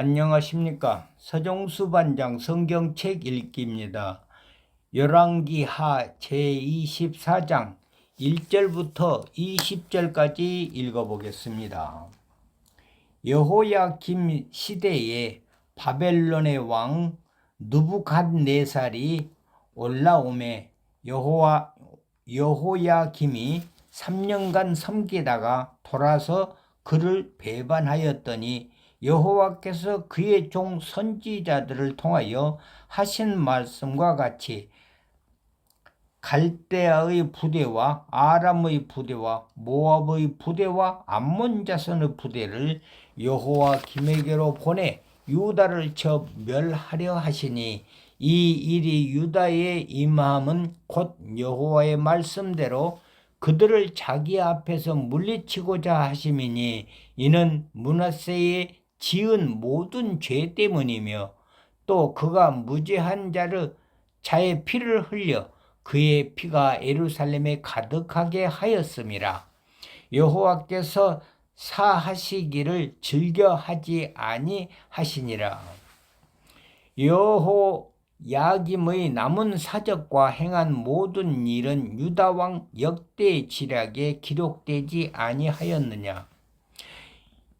안녕하십니까. 서정수 반장 성경책 읽기입니다. 열왕기하 제24장 1절부터 20절까지 읽어보겠습니다. 여호야김 시대에 바벨론의 왕 누부갓네살이 올라오매 여호와 여호야김이 3년간 섬기다가 돌아서 그를 배반하였더니 여호와께서 그의 종 선지자들을 통하여 하신 말씀과 같이 갈대아의 부대와 아람의 부대와 모압의 부대와 암몬 자손의 부대를 여호와 김에게로 보내 유다를 쳐 멸하려 하시니 이 일이 유다에 임함은 곧 여호와의 말씀대로 그들을 자기 앞에서 물리치고자 하심이니 이는 문하세의 지은 모든 죄 때문이며 또 그가 무죄한 자를 자의 피를 흘려 그의 피가 예루살렘에 가득하게 하였음이라. 여호와께서 사하시기를 즐겨 하지 아니하시니라. 여호 야김의 남은 사적과 행한 모든 일은 유다 왕 역대 지략에 기록되지 아니하였느냐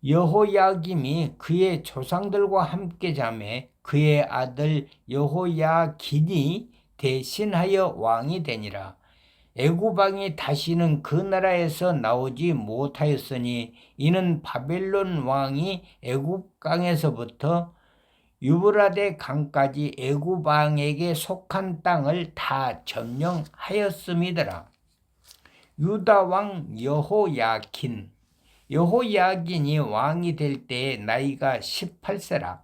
여호야김이 그의 조상들과 함께 자매 그의 아들 여호야긴이 대신하여 왕이 되니라. 애굽 왕이 다시는 그 나라에서 나오지 못하였으니 이는 바벨론 왕이 애굽 강에서부터 유브라데 강까지 애굽 왕에게 속한 땅을 다 점령하였음이더라. 유다 왕 여호야킨 여호야긴이 왕이 될 때에 나이가 18세라.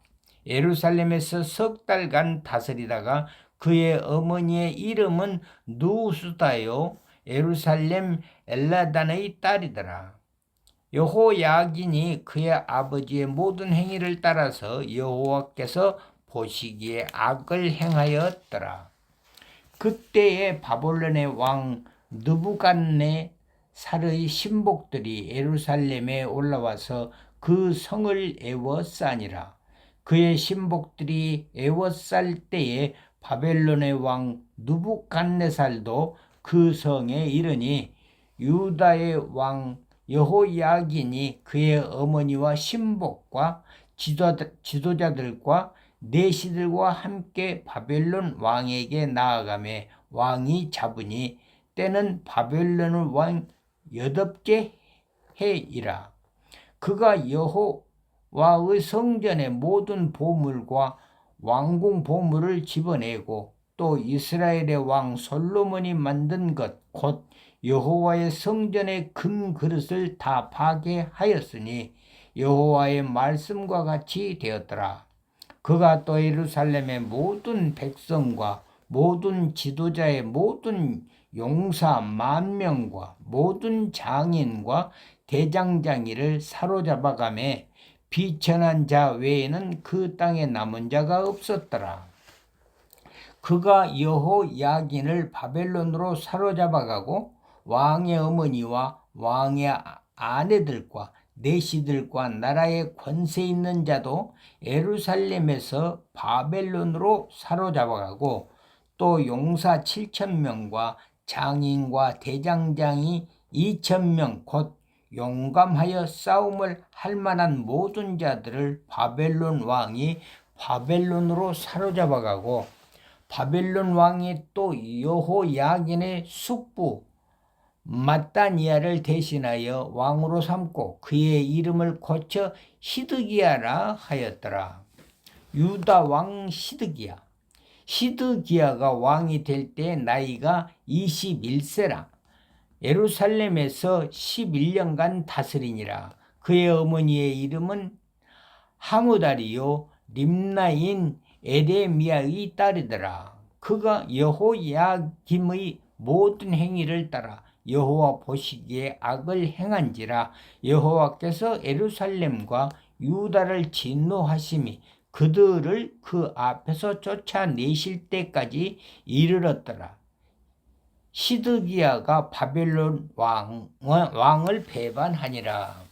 예루살렘에서 석 달간 다스리다가 그의 어머니의 이름은 누수다요 예루살렘 엘라단의 딸이더라. 여호야긴이 그의 아버지의 모든 행위를 따라서 여호와께서 보시기에 악을 행하였더라. 그때에 바볼론의 왕 느부갓네 살의 신복들이 예루살렘에 올라와서 그 성을 애워싸니라. 그의 신복들이 애워쌀 때에 바벨론의 왕 누부갓네살도 그 성에 이르니 유다의 왕 여호야긴이 그의 어머니와 신복과 지도자 들과 내시들과 함께 바벨론 왕에게 나아가매 왕이 잡으니 때는 바벨론 왕 여덟째 해이라. 그가 여호와의 성전의 모든 보물과 왕궁 보물을 집어내고 또 이스라엘의 왕 솔로몬이 만든 것 곧 여호와의 성전의 금 그릇을 다 파괴하였으니 여호와의 말씀과 같이 되었더라. 그가 또 예루살렘의 모든 백성과 모든 지도자의 모든 용사 만 명과 모든 장인과 대장장이를 사로잡아가매 비천한 자 외에는 그 땅에 남은 자가 없었더라. 그가 여호 야긴을 바벨론으로 사로잡아가고 왕의 어머니와 왕의 아내들과 내시들과 나라의 권세 있는 자도 예루살렘에서 바벨론으로 사로잡아가고 또 용사 7천 명과 장인과 대장장이 2천 명 곧 용감하여 싸움을 할 만한 모든 자들을 바벨론 왕이 바벨론으로 사로잡아가고 바벨론 왕이 또 여호야긴의 숙부 마따니아를 대신하여 왕으로 삼고 그의 이름을 고쳐 시드기야라 하였더라. 유다 왕 시드기야 시드기야가 왕이 될 때 나이가 21세라. 예루살렘에서 11년간 다스리니라. 그의 어머니의 이름은 하무다리요 림나인 에레미야의 딸이더라. 그가 여호야김의 모든 행위를 따라 여호와 보시기에 악을 행한지라 여호와께서 예루살렘과 유다를 진노하심이 그들을 그 앞에서 쫓아내실 때까지 이르렀더라. 시드기야가 바벨론 왕, 왕을 배반하니라.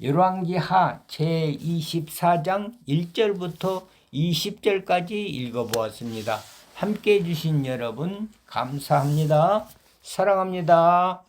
열왕기하 제24장 1절부터 20절까지 읽어보았습니다. 함께 해주신 여러분 감사합니다. 사랑합니다.